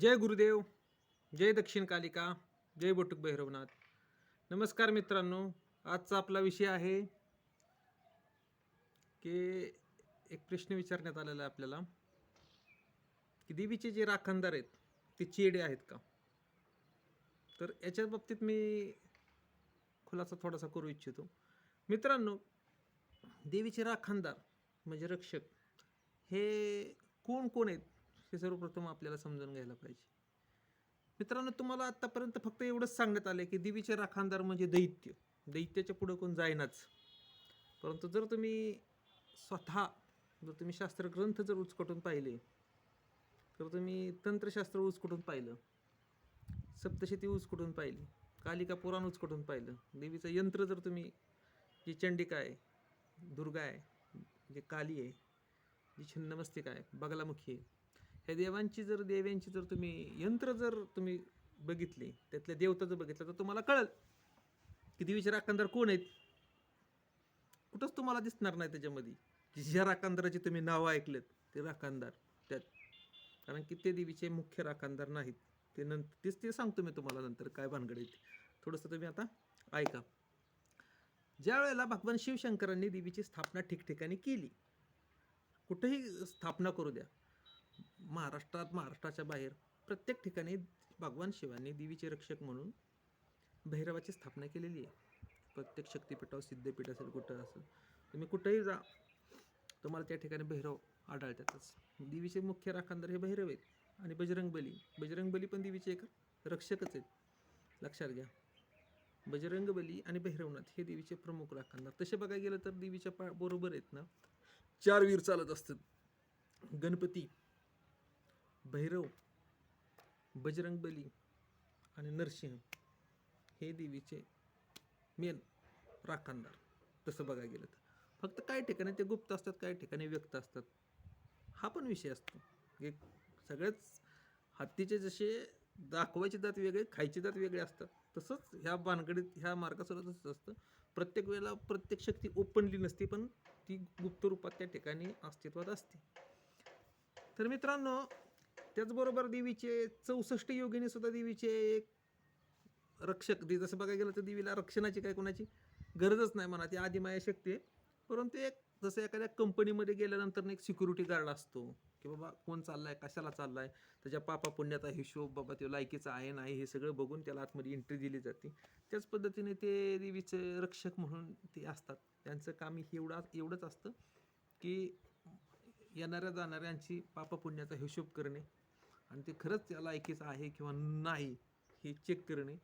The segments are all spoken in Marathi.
जय गुरुदेव जय दक्षिण कालिका जय बोटुक भैरवनाथ. नमस्कार मित्रांनो आजचा आपला विषय आहे की एक प्रश्न विचारण्यात आलेला आहे आपल्याला की देवीचे जे राखणदार आहेत ते चेडे आहेत का? तर याच्या बाबतीत मी खुलासा थोडासा करू इच्छितो. मित्रांनो देवीचे राखणदार म्हणजे रक्षक हे कोण कोण आहेत? हे सर्वप्रथम आपल्याला समजून घ्यायला पाहिजे. मित्रांनो तुम्हाला आत्तापर्यंत फक्त एवढंच सांगण्यात आलं की देवीचे राखांदार म्हणजे दैत्य. दैत्याच्या पुढं कोण जाईनाच. परंतु जर तुम्ही स्वतः जर तुम्ही शास्त्र ग्रंथ जर उचकटून पाहिले तर तुम्ही तंत्रशास्त्र उचकटून पाहिलं सप्तशती उचकटून पाहिली कालिका पुराण उचकटून पाहिलं देवीचं यंत्र जर तुम्ही जी चंडिका आहे दुर्गा आहे जे काली आहे जी छिन्नमस्तिका आहे बगलामुखी आहे ह्या देवांची जर देव्यांची जर तुम्ही यंत्र जर तुम्ही बघितले त्यातल्या देवता जर बघितलं तर तुम्हाला कळेल की देवीचे राखणदार कोण आहेत? कुठंच तुम्हाला दिसणार नाही त्याच्यामध्ये. की ज्या राखांदाराची तुम्ही नावं ऐकलेत ते राखणदार त्यात. कारण की ते देवीचे मुख्य राखणदार नाहीत. ते नंतर तेच ते सांगतो मी तुम्हाला नंतर काय भानगड आहे थोडंसं तुम्ही आता ऐका. ज्या वेळेला भगवान शिवशंकरांनी देवीची स्थापना ठिकठिकाणी केली कुठेही स्थापना करू द्या महाराष्ट्रात महाराष्ट्राच्या बाहेर प्रत्येक ठिकाणी भगवान शिवांनी देवीचे रक्षक म्हणून भैरवाची स्थापना केलेली आहे. प्रत्येक शक्तिपीठावर सिद्धपीठ असेल कुठं असेल तुम्ही कुठंही जा तुम्हाला त्या ठिकाणी भैरव आढळतातच. देवीचे मुख्य राखणदार हे भैरव आहेत आणि बजरंगबली. बजरंगबली पण देवीचे एक रक्षकच आहेत. लक्षात घ्या. बजरंगबली आणि भैरवनाथ हे देवीचे प्रमुख राखणदार तसे बघायला गेलं तर देवीच्या पा बरोबर आहेत ना चार वीर चालत असतात. गणपती भैरव बजरंगबली आणि नरसिंह हे देवीचे मेन राखणदार. तसं बघा गेलं तर. फक्त काही ठिकाणी ते गुप्त असतात काही ठिकाणी व्यक्त असतात हा पण विषय असतो. एक सगळेच हत्तीचे जसे दाखवायचे दात वेगळे खायचे दात वेगळे असतात तसंच ह्या भानगडीत ह्या मार्गासोबत तसंच असतं. प्रत्येक वेळेला प्रत्येक शक्ती ओपनली नसते पण ती गुप्त रूपात त्या ठिकाणी अस्तित्वात असते. तर मित्रांनो त्याचबरोबर देवीचे चौसष्ट योगिनी सुद्धा देवीचे एक रक्षक दे. जसं बघायला गेलं तर देवीला रक्षणाची काय कोणाची गरजच नाही म्हणा. ती आदिमाया शक्ती आहे. परंतु एक जसं एखाद्या कंपनीमध्ये गेल्यानंतर एक सिक्युरिटी गार्ड असतो. की बाबा कोण चाललाय कशाला चाललाय? त्याच्या पापा पुण्याचा हिशोब बाबा तो लायकीचा आहे नाही हे सगळं बघून त्याला आतमध्ये एंट्री दिली जाते. त्याच पद्धतीने ते देवीचे रक्षक म्हणून ते असतात. त्यांचं काम एवढा एवढंच असतं की येणाऱ्या जाणाऱ्यांची पाप पुण्याचा हिशोब करणे आणि ते खरंच त्या लायकीचं आहे किंवा नाही हे चेक करणे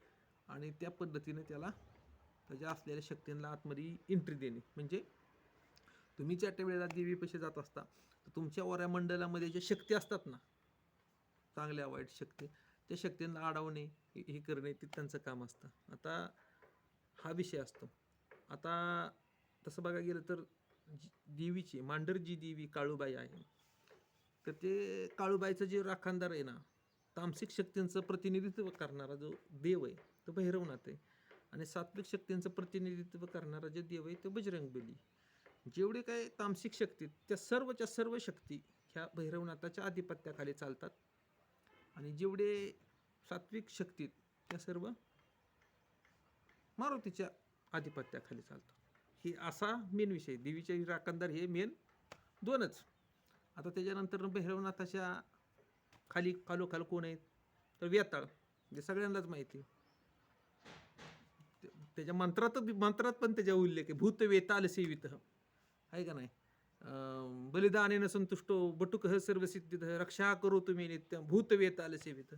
आणि त्या पद्धतीने त्याला त्याच्या असलेल्या शक्तींना आतमध्ये एंट्री देणे. म्हणजे तुम्ही ज्या त्या वेळेला देवीपाशी जात असता तर तुमच्या वऱ्यामंडलामध्ये ज्या शक्ती असतात ना चांगल्या वाईट शक्ती त्या शक्तींना अडवणे हे हे करणे ते त्यांचं काम असतं. आता हा विषय असतो. आता तसं बघायला गेलं तर जी- देवीची मांडर जी देवी काळूबाई आहे. तर ते काळूबाईचं जे राखणदार आहे ना तामसिक शक्तींचं प्रतिनिधित्व करणारा जो देव आहे तो भैरवनाथ आहे. आणि सात्विक शक्तींचं प्रतिनिधित्व करणारा जे देव आहे तो बजरंगबली जेवढे काय तामसिक शक्ती आहेत, त्या सर्वच्या सर्व शक्ती ह्या भैरवनाथाच्या आधिपत्याखाली चालतात. आणि जेवढे सात्विक शक्ती आहेत, त्या सर्व मारुतीच्या आधिपत्याखाली चालतात. ही असा मेन विषय देवीचे राखणदार हे मेन दोनच. आता त्याच्यानंतर भैरवनाथाच्या खाली खालोखाल कोण आहेत? तर वेताळ जे सगळ्यांनाच माहिती. आहे. त्याच्या मंत्रात मंत्रात पण त्याच्या उल्लेख आहे. भूत वेताल सेवित. आहे का नाही? बलिदानेनं संतुष्टो बटुक सर्वसिद्धित. रक्षा करू तुम्ही नित्य. भूत वेताल सेवित.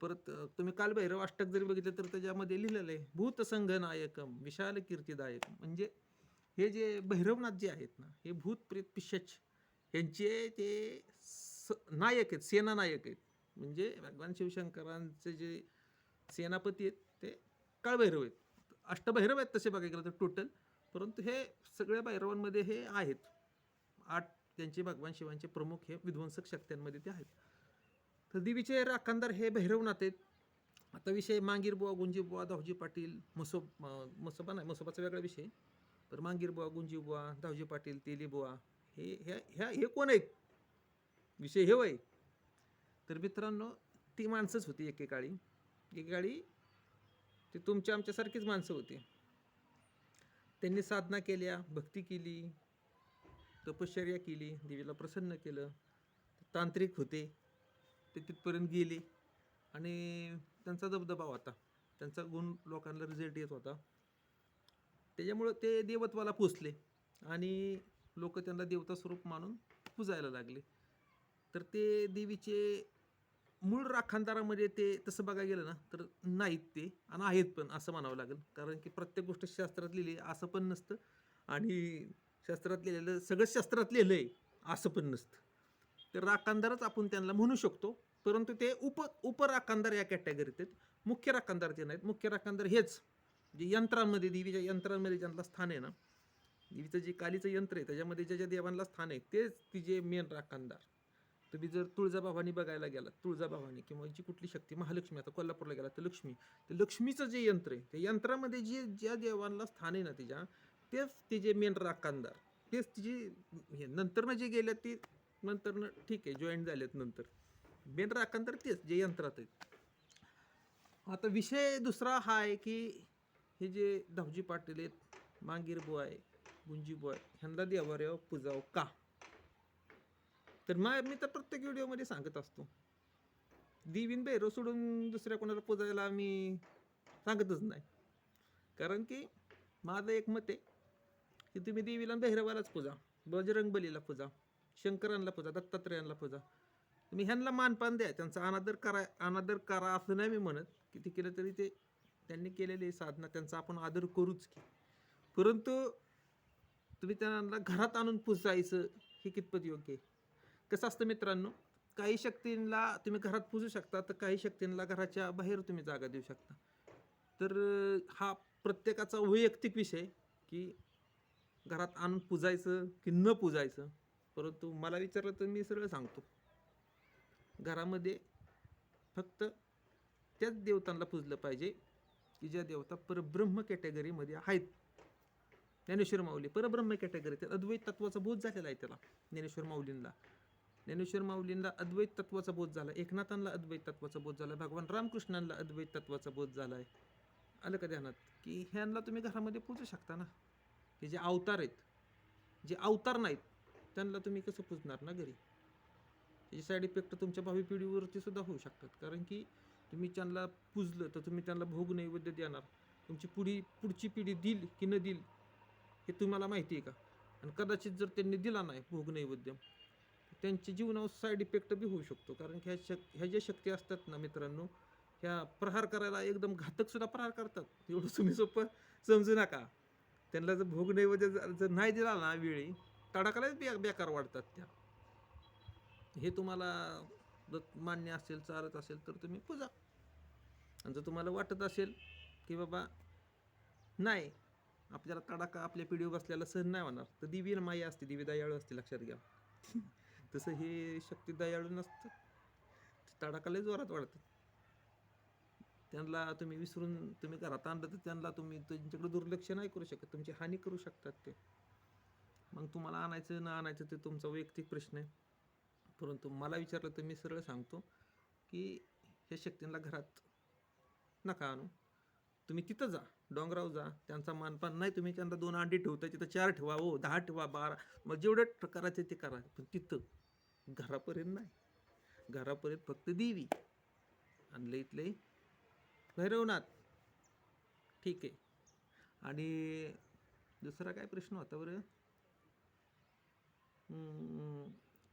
परत तुम्ही तुम्ही कालभैरव अष्टक जरी बघितलं तर त्याच्यामध्ये लिहिलेलं आहे भूत संघ नायकम विशाल कीर्तिदायक. म्हणजे हे जे भैरवनाथ जे आहेत ना हे भूत प्रेत पिशच. यांचे ते स नायक आहेत सेना नायक आहेत. म्हणजे भगवान शिवशंकरांचे जे सेनापती आहेत ते काळभैरव आहेत. अष्टभैरव आहेत तसे बघायला गेलं तर टोटल परंतु हे सगळ्या भैरवांमध्ये हे आहेत. आठ त्यांचे भगवान शिवांचे प्रमुख हे विध्वंसक शक्त्यांमध्ये ते आहेत. तर देवीचे राखणदार हे भैरवनाथ आहेत. आता विषय मांगीर बुवा गुंजी बुवा पाटील मसोब मसोबा नाही मसोबाचा वेगळा विषय. तर मांगीर बुवा गुंजी बुवा पाटील तेली बुवा हे ह्या ह्या हे कोण आहेत? विषय हे वय. तर मित्रांनो ती माणसंच होती एकेकाळी. एकेकाळी ती तुमच्या आमच्यासारखीच माणसं होती. त्यांनी साधना केल्या भक्ती केली तपश्चर्या केली देवीला प्रसन्न केलं. तांत्रिक होते. ते तिथपर्यंत गेले. आणि त्यांचा दबदबा होता. त्यांचा गुण लोकांना रिझल्ट येत होता. त्याच्यामुळं ते देवत्वाला पोचले. आणि लोक त्यांना देवता स्वरूप मानून पुजायला लागले. तर ते देवीचे मूळ राखांदारामध्ये ते तसं बघायला गेलं ना तर नाहीत ते आणि आहेत पण असं म्हणावं लागेल. कारण की प्रत्येक गोष्ट शास्त्रात लिहिली असं पण नसतं. आणि शास्त्रात लिहिलेलं सगळं शास्त्रात लिहिलं आहे असं पण नसतं. तर राखांदारच आपण त्यांना म्हणू शकतो. परंतु ते उप उपराखांदार या कॅटेगरीत आहेत. मुख्य राखांदार ते नाहीत. मुख्य राखांदार हेच जे यंत्रांमध्ये देवीच्या यंत्रांमध्ये ज्यांना स्थान आहे ना देवीचं जे कालीचं यंत्र आहे त्याच्यामध्ये ज्या ज्या देवांना स्थान आहे तेच तिचे मेन राखणदार. तुम्ही जर तुळजाभवानी बघायला गेला तुळजाभवानी किंवा जी कुठली शक्ती महालक्ष्मी आता कोल्हापूरला गेला तर लक्ष्मी. तर लक्ष्मीचं जे यंत्र आहे त्या यंत्रामध्ये जे ज्या देवांना स्थान आहे ना तिच्या तेच तिचे मेन राखणदार. तेच तिचे हे नंतरनं जे गेल्या ते नंतरनं ठीक आहे जॉईन झालेत नंतर. मेन राखांदार तेच जे यंत्रात आहेत. आता विषय दुसरा हा आहे की हे जे धावजी पाटील आहेत मांगीर आहे गुंजी ह्यांना देवाऱ्यावर हो, पुजाव का? तर मा मी तर प्रत्येक व्हिडिओमध्ये सांगत असतो. देवीन भैरव सोडून दुसऱ्या कोणाला पुजायला मी सांगतच नाही. कारण की माझं एक मत आहे की तुम्ही देवीला भैरवालाच पूजा बजरंगबलीला पूजा शंकरांना पूजा दत्तात्रयांना पूजा. तुम्ही ह्यांना मानपान द्या त्यांचा अनादर करा अनादर करा असं नाही मी म्हणत किती केलं तरी ते त्यांनी केलेली साधना त्यांचा आपण आदर करूच की. परंतु तुम्ही त्यांना घरात आणून पुजायचं हे कितपत योग्य आहे? कसं असतं मित्रांनो काही शक्तींना तुम्ही घरात पुजू शकता तर काही शक्तींना घराच्या बाहेर तुम्ही जागा देऊ शकता. तर हा प्रत्येकाचा वैयक्तिक विषय की घरात आणून पुजायचं की न पुजायचं. परंतु मला विचारलं तर मी सरळ सांगतो. घरामध्ये फक्त त्याच देवतांना पूजलं पाहिजे की ज्या देवता परब्रह्म कॅटेगरीमध्ये आहेत. ज्ञानेश्वर माऊली परब्रह्म कॅटेगरी त्यात अद्वैत तत्वाचा बोध झालेला आहे त्याला ज्ञानेश्वर माऊलींना ज्ञानेश्वर माऊलींना अद्वैत तत्वाचा बोध झाला एकनाथांना अद्वैत तत्वाचा बोध झाला भगवान रामकृष्णांना अद्वैत तत्वाचा बोध झाला आहे आलं का ध्यानात? की ह्यांना तुम्ही घरामध्ये पूजू शकता ना. हे जे अवतार आहेत जे अवतार नाहीत त्यांना तुम्ही कसं पूजणार ना घरी? त्याचे साईड इफेक्ट तुमच्या भावी पिढीवरती सुद्धा होऊ शकतात. कारण की तुम्ही त्यांना पूजलं तर तुम्ही त्यांना भोग नैवेद्य देणार. तुमची पुढी पुढची पिढी दिल की न दिल हे तुम्हाला माहिती आहे का? आणि कदाचित जर त्यांनी दिला नाही भोग नैवेद्य त्यांच्या जीवनावर साईड इफेक्ट बी होऊ शकतो. कारण की ह्या शक ह्या ज्या शक्ती असतात ना मित्रांनो ह्या प्रहार करायला एकदम घातकसुद्धा प्रहार करतात. एवढं तुम्ही सोपं समजू नका. त्यांना जर भोग नैवेद्य जर जर नाही दिला ना वेळी तडाखालाच बे बेकार वाढतात त्या. हे तुम्हाला जर मान्य असेल चालत असेल तर तुम्ही पूजा. आणि जर तुम्हाला वाटत असेल की बाबा नाही आपल्याला तडाखा आपल्या पिढीवर बसल्याला सहन नाही होणार. तर दिवी माया असते दिवी दयाळू असते लक्षात घ्या. तसं हे शक्ती दयाळू नसतं. तडाखाला जोरात वाढतं. त्यांना तुम्ही विसरून तुम्ही घरात आणलं तर त्यांना तुम्ही त्यांच्याकडे दुर्लक्ष नाही करू शकत. तुमची हानी करू शकतात ते. मग तुम्हाला आणायचं न आणायचं ते तुमचा वैयक्तिक प्रश्न आहे. परंतु मला विचारलं तर मी सरळ सांगतो की ह्या शक्तींना घरात नका आणू. तुम्ही तिथं जा. डोंगराव जा. त्यांचा मानपान नाही तुम्ही त्यांना दोन अंडी ठेवता तिथं चार ठेवा हो. दहा ठेवा बारा. मग जेवढे करायचे ते करा. पण तिथं घरापर्यंत नाही. घरापर्यंत फक्त देवी. आणलं इथले भैरवनाथ. ठीक आहे. आणि दुसरा काय प्रश्न होता बरं?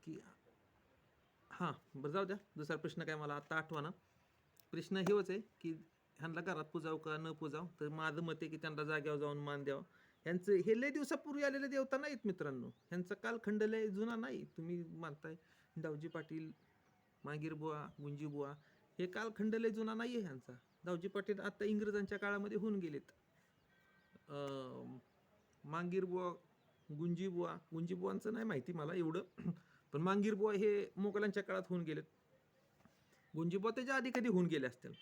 की हां बरं जाऊ द्या. दुसरा प्रश्न काय मला आत्ता आठवा ना. प्रश्न हेच आहे की ह्यांना घरात पुजाव का न पुजाव? तर माझं मत आहे की त्यांना जाग्यावर जाऊन मान द्यावं. ह्यांचं हे लय दिवसापूर्वी आलेले देवता नाहीत मित्रांनो. ह्यांचा कालखंड लय जुना नाही. तुम्ही मानताय दावजी पाटील मागीर बुवा गुंजी बुवा हे कालखंड लय जुना नाही आहे ह्यांचा. दावजी पाटील आत्ता इंग्रजांच्या काळामध्ये होऊन गेलेत. मांगीरबुवा मांगीर बुवा गुंजी बुवा गुंजी बुवांचं नाही माहिती मला एवढं. पण मांगीर बुवा हे मोगलांच्या काळात होऊन गेलेत. गुंजी बुवा त्याच्या आधी कधी होऊन गेले असतील?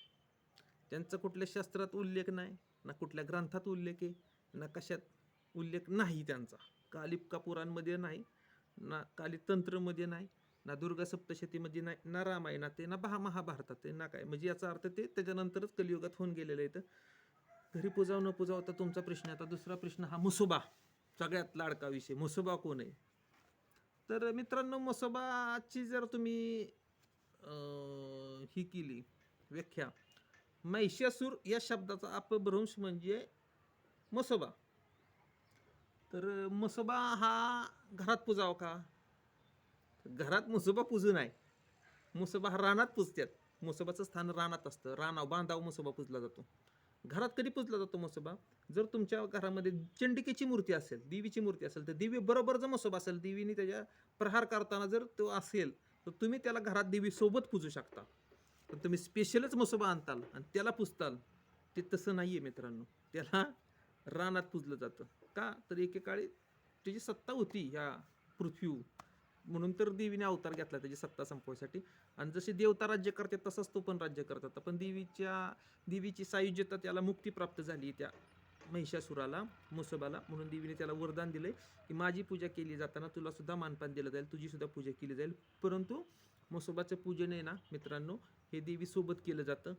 त्यांचा कुठल्या शास्त्रात उल्लेख नाही ना कुठल्या ग्रंथात उल्लेख आहे ना कशात उल्लेख नाही त्यांचा. कालिका पुराणमध्ये नाही ना काली तंत्रमध्ये नाही ना दुर्गा सप्तशतीमध्ये नाही ना रामायणात आहे ना महा महाभारतात आहे ना काय. म्हणजे याचा अर्थ ते त्याच्यानंतरच कलियुगात होऊन गेलेलं आहे. तर घरी पुजाव न पुजाव तर तुमचा प्रश्न आता दुसरा प्रश्न हा मुसोबा सगळ्यात लाडका विषय. मुसोबा कोण आहे? तर मित्रांनो मुसोबाची जर तुम्ही ही केली व्याख्या महिषासूर या शब्दाचा अपभ्रंश म्हणजे मसोबा. तर मसोबा हा घरात पुजाव का? घरात मसोबा पूजू नाही. मसोबा हा रानात पुजतात मसोबाचं स्थान रानात असतं. रानाव बांधाव मसोबा पुजला जातो. घरात कधी पुजला जातो मसोबा? जर तुमच्या घरामध्ये चंडिकेची मूर्ती असेल देवीची मूर्ती असेल तर देवी बरोबर जर मसोबा असेल देवीने त्याच्या प्रहार करताना जर तो असेल तर तुम्ही त्याला घरात देवीसोबत पूजू शकता. पण तुम्ही स्पेशलच मसोबा आणताल आणि त्याला पुजताल ते तसं नाही आहे मित्रांनो. त्याला रानात पुजलं जातं. का? तर एकेकाळी त्याची सत्ता होती ह्या पृथ्वी म्हणून तर देवीने अवतार घेतला त्याची सत्ता संपवायसाठी. आणि जसे देवता राज्य करतात तसंच तो पण राज्य करतात. पण देवीच्या देवीची सायुज्यता त्याला मुक्ती प्राप्त झाली त्या महिषासुराला मुसोबाला म्हणून देवीने त्याला वरदान दिले की माझी पूजा केली जाताना तुला सुद्धा मानपान दिलं जाईल तुझी सुद्धा पूजा केली जाईल. परंतु म्हसोबाचं पूजन आहे ना मित्रांनो हे देवीसोबत केलं जातं.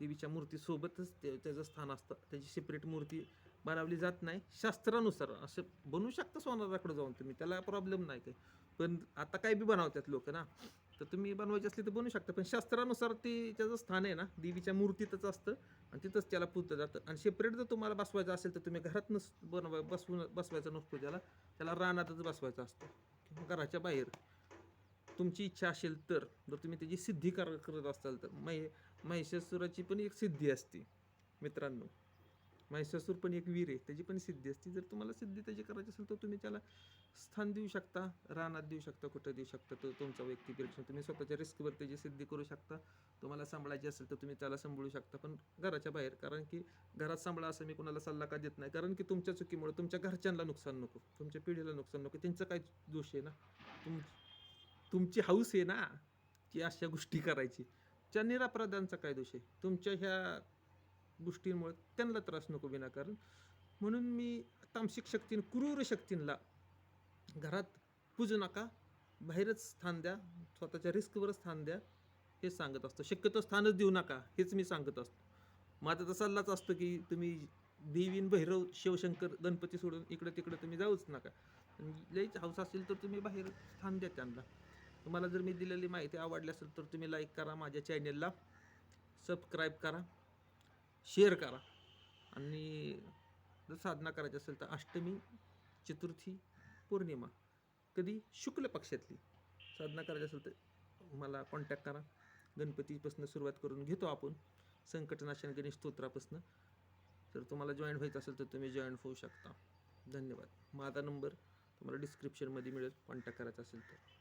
देवीच्या मूर्तीसोबतच ते त्याचं स्थान असतं. त्याची सेपरेट मूर्ती बनवली जात नाही. शास्त्रानुसार असं बनवू शकता सोनाराकडे जाऊन तुम्ही त्याला प्रॉब्लेम नाही काही. पण आता काय बी बनवतात लोक ना तर तुम्ही बनवायचे असले तर बनवू शकता. पण शास्त्रानुसार ते त्याचं स्थान आहे ना देवीच्या मूर्तीतच असतं आणि तिथंच त्याला पुजलं जातं. आणि सेपरेट जर तुम्हाला बसवायचं असेल तर तुम्ही घरात नस बनवाय बसवून बसवायचं नसतो त्याला. त्याला रानातच बसवायचं असतं. किंवा घराच्या बाहेर. तुमची इच्छा असेल तर जर तुम्ही त्याची सिद्धी कर करत असाल तर. मै महिषासुराची पण एक सिद्धी असते मित्रांनो. महिषासूर पण एक वीर आहे त्याची पण सिद्धी असते. जर तुम्हाला सिद्धी त्याची करायची असेल तर तुम्ही त्याला स्थान देऊ शकता रानात देऊ शकता कुठं देऊ शकता तो तुमचा व्यक्ती परीक्षण तुम्ही स्वतःच्या रिस्कवर त्याची सिद्धी करू शकता. तुम्हाला सांभाळायची असेल तर तुम्ही त्याला सांभाळू शकता पण घराच्या बाहेर. कारण की घरात सांभाळा असं मी कोणाला सल्ला का देत नाही. कारण की तुमच्या चुकीमुळे तुमच्या घरच्यांना नुकसान नको तुमच्या पिढीला नुकसान नको. त्यांचं काय दोष आहे ना? तुम तुमची हाऊस आहे ना की अशा गोष्टी करायची. ज्या निरापराधांचा काय दोष आहे? तुमच्या ह्या गोष्टींमुळे त्यांना त्रास नको विनाकारण म्हणून मी तामसिक शक्तीन क्रूर शक्तींना घरात पूजू नका बाहेरच स्थान द्या स्वतःच्या रिस्कवर स्थान द्या हे सांगत असतो. शक्यतो स्थानच देऊ नका हेच मी सांगत असतो. माझा तर सल्लाच असतो की तुम्ही देवीन भैरव शिवशंकर गणपती सोडून इकडं तिकडं तुम्ही जाऊच नका. आणि लईच हौस असेल तर तुम्ही बाहेर स्थान द्या त्यांना. तुम्हाला जर मी दिलेली माहिती आवडली असेल तर तुम्ही लाईक करा माझ्या चॅनेलला सबस्क्राईब करा. शेअर करा. आणि जर साधना करायची असेल तर अष्टमी चतुर्थी पौर्णिमा कधी? शुक्ल पक्षातली. साधना करायची असेल तर मला कॉन्टॅक्ट करा. गणपतीपासून सुरुवात करून घेतो आपण. संकटनाशन गणेश स्तोत्रापासून. जर तुम्हाला जॉईन व्हायचं असेल तर तुम्ही जॉईन होऊ शकता. धन्यवाद. माझा नंबर तुम्हाला डिस्क्रिप्शनमध्ये मिळेल. कॉन्टॅक्ट करायचा असेल तर.